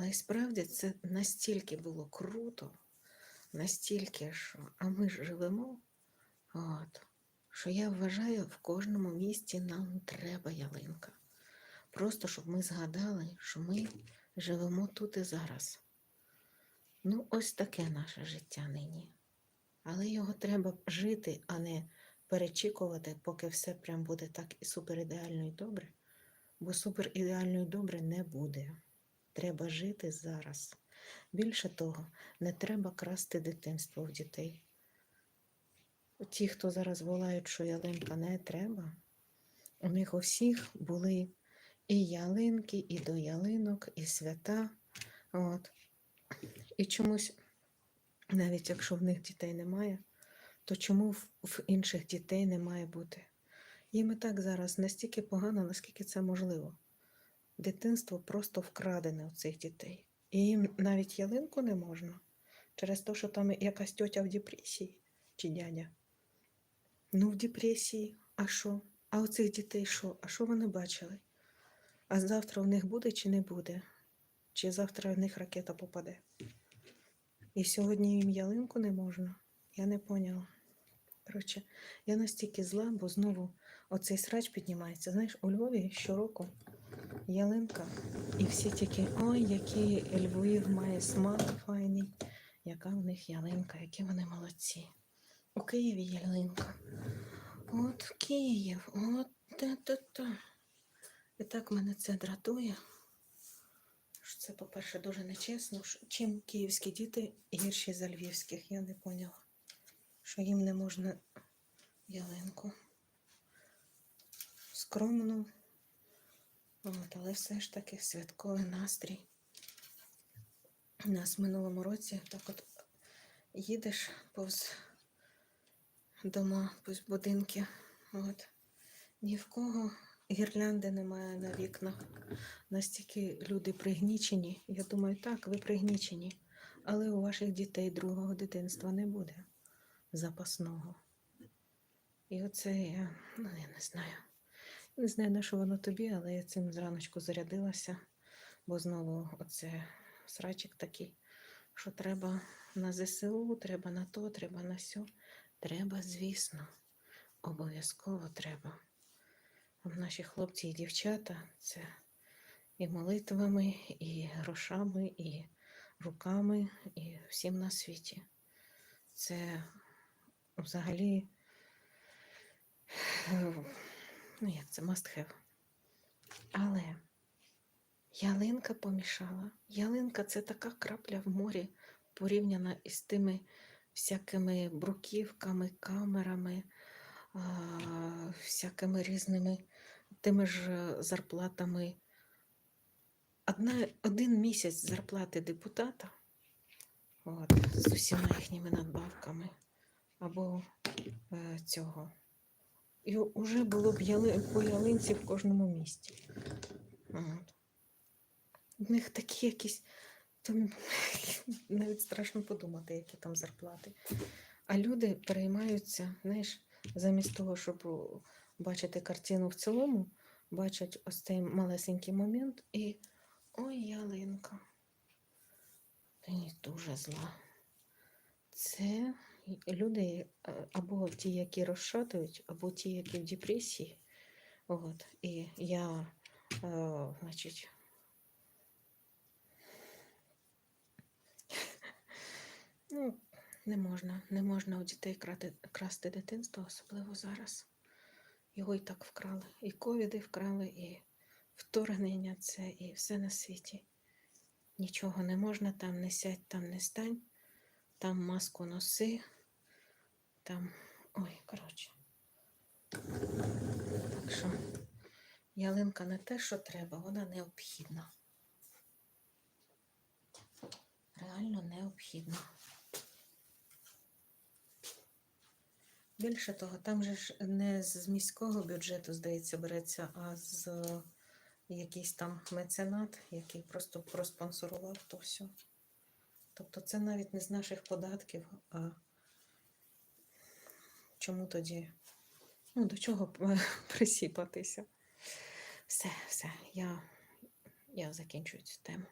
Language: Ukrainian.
Але справді це настільки було круто, настільки, що а ми ж живемо, от, що я вважаю, в кожному місті нам треба ялинка. Просто щоб ми згадали, що ми живемо тут і зараз. Ну, ось таке наше життя нині. Але його треба жити, а не перечікувати, поки все прям буде так і супер ідеально і добре. Бо супер ідеально і добре не буде. Треба жити зараз. Більше того, не треба красти дитинство в дітей. Ті, хто зараз волають, що ялинка не треба, у них у всіх були і ялинки, і до ялинок, і свята. От. І чомусь, навіть якщо в них дітей немає, то чому в, інших дітей не має бути? Їм і так зараз настільки погано, наскільки це можливо. Дитинство просто вкрадене у цих дітей. І їм навіть ялинку не можна через те, що там якась тьотя в депресії чи дядя. Ну, в депресії, а що? А у цих дітей що? А що вони бачили? А завтра в них буде чи не буде? Чи завтра в них ракета попаде? І сьогодні їм ялинку не можна? Я не поняла. Коротше, я настільки зла, бо знову оцей срач піднімається. Знаєш, у Львові щороку ялинка, і всі тільки ой, який Львів має смак файний, яка в них ялинка, які вони молодці. У Києві ялинка. От Київ, от та-та-та. І так мене це дратує. Це, по-перше, дуже нечесно. Чим київські діти гірші за львівських, я не поняла. Що їм не можна ялинку. Скромно. От, але все ж таки святковий настрій. У нас в минулому році так от їдеш повз дома, повз будинки. От. Ні в кого гірлянди немає на вікнах. Настільки люди пригнічені. Я думаю, так, ви пригнічені, але у ваших дітей другого дитинства не буде запасного. І оце я, ну я не знаю. Не знаю, на що воно тобі, але я цим зраночку зарядилася, бо знову оце срачик такий, що треба на ЗСУ, треба на то, треба на сьо. Треба, звісно, обов'язково треба. Наші хлопці і дівчата це і молитвами, і грошами, і руками, і всім на світі. Це взагалі, ну як це must have. Але ялинка помішала. Ялинка це така крапля в морі, порівняна із тими всякими бруківками, камерами, всякими різними тими ж е, зарплатами. Одна, один місяць зарплати депутата от, з усіма їхніми надбавками або е, цього. І вже було б яли, по ялинці в кожному місті. От. У них такі якісь, там, навіть страшно подумати, які там зарплати. А люди переймаються, знаєш, замість того, щоб бачити картину в цілому, бачать ось цей малесенький момент і ой, ялинка. Ти дуже зла. Це люди або ті, які розшатують, або ті, які в депресії. От. І я, е, значить, ну, не можна, не можна у дітей крати, красти дитинство, особливо зараз. Його і так вкрали. І ковіди вкрали, і вторгнення це, і все на світі. Нічого не можна, там не сядь, там не стань, там маску носи, там. Ой, коротше. Так що ялинка не те, що треба, вона необхідна. Реально необхідна. Більше того, там же ж не з міського бюджету, здається, береться, а з якийсь там меценат, який просто проспонсорував то все. Тобто це навіть не з наших податків, а чому тоді? Ну, до чого присіпатися? Все, все, я, я закінчую цю тему.